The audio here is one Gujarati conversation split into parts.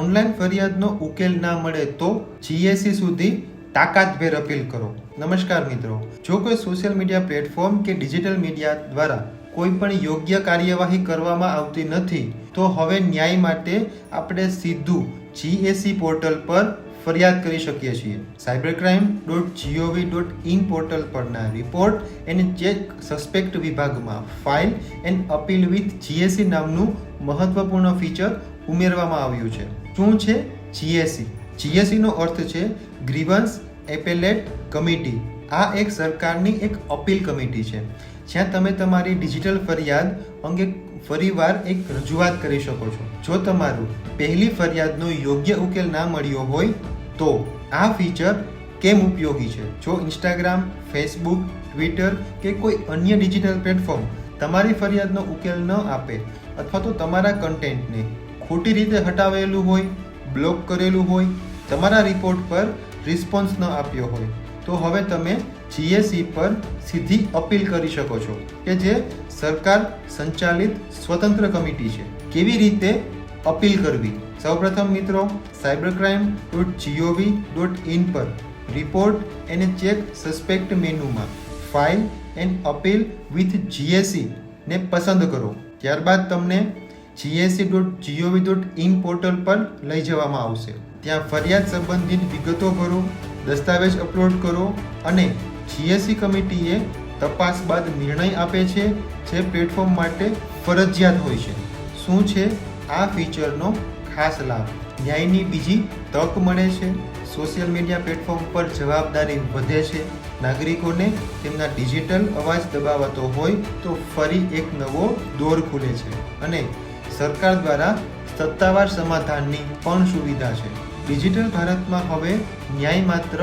ઓનલાઈન ફરિયાદનો ઉકેલ ના મળે તો જીએસસી સુધી તાકાતભેર અપીલ કરો. નમસ્કાર મિત્રો. જો કોઈ સોશિયલ મીડિયા પ્લેટફોર્મ કે ડિજિટલ મીડિયા દ્વારા કોઈ પણ યોગ્ય કાર્યવાહી કરવામાં આવતી નથી, તો હવે ન્યાય માટે આપણે સીધું જીએસસી પોર્ટલ પર ફરિયાદ કરી શકીએ છીએ. Cyber crime dot G O V dot in portal પરના રિપોર્ટ એન્ડ ચેક સસ્પેક્ટ વિભાગમાં file and appeal with GSC નામનું મહત્વપૂર્ણ ફીચર ઉમેરવામાં આવ્યું છે. શું છે? જીએસસી જીએસસીનો અર્થ છે ગ્રીવન્સ એપેલેટ કમિટી આ એક સરકારની એક અપીલ કમિટી છે. જ્યાં તમે તમારી ડિજિટલ ફરિયાદ અંગે ફરીવાર એક રજૂઆત કરી શકો છો. જો તમારું પહેલી ફરિયાદનો યોગ્ય ઉકેલ ના મળ્યો હોય, તો આ ફીચર કેમ ઉપયોગી છે? જો ઇન્સ્ટાગ્રામ ફેસબુક ટ્વિટર કે કોઈ અન્ય ડિજિટલ પ્લેટફોર્મ તમારી ફરિયાદનો ઉકેલ ન આપે અથવા તો તમારા કન્ટેન્ટને ખોટી રીતે હટાવેલું હોય, બ્લોક કરેલું હોય, તમારા રિપોર્ટ પર રિસ્પોન્સ ન આપ્યો હોય તો હવે તમે જીએસસી પર સીધી અપીલ કરી શકો છો કે જે સરકાર સંચાલિત સ્વતંત્ર કમિટી છે. કેવી રીતે અપીલ કરવી? સૌપ્રથમ મિત્રો cyber crime dot G O V dot in પર રિપોર્ટ એને ચેક સસ્પેક્ટ મેનુમાં file and appeal with GSC ને પસંદ કરો. ત્યારબાદ તમને GSC dot G O V dot in portal પર લઈ જવામાં આવશે. ત્યાં ફરિયાદ સંબંધિત વિગતો ભરો દસ્તાવેજ અપલોડ કરો અને જીએસસી કમિટીએ તપાસ બાદ નિર્ણય આપે છે જે પ્લેટફોર્મ માટે ફરજિયાત હોય છે. શું છે? આ ફીચરનો ખાસ લાભ. ન્યાયની બીજી તક મળે છે. સોશિયલ મીડિયા પ્લેટફોર્મ પર જવાબદારી વધે છે. નાગરિકોને તેમના ડિજિટલ અવાજ દબાવાતો હોય તો ફરી એક નવો દોર ખુલે છે. અને સરકાર દ્વારા સત્તાવાર સમાધાનની પણ સુવિધા છે. ડિજિટલ ભારતમાં હવે ન્યાય માત્ર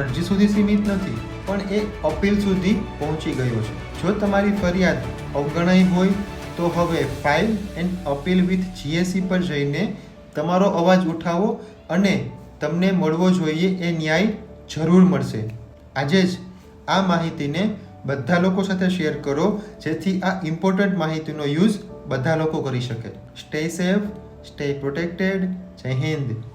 અરજી સુધી સીમિત નથી, પણ એ અપીલ સુધી પહોંચી ગયો છે. જો તમારી ફરિયાદ અવગણાઈ હોય, તો હવે file and appeal with GSC પર જઈને તમારો અવાજ ઉઠાવો અને તમને મળવો જોઈએ એ ન્યાય જરૂર મળશે. આજે જ આ માહિતીને બધા લોકો સાથે શેર કરો, જેથી આ ઇમ્પોર્ટન્ટ માહિતીનો યુઝ બધા લોકો કરી શકે. સ્ટે સેફ સ્ટે પ્રોટેક્ટેડ જય હિન્દ.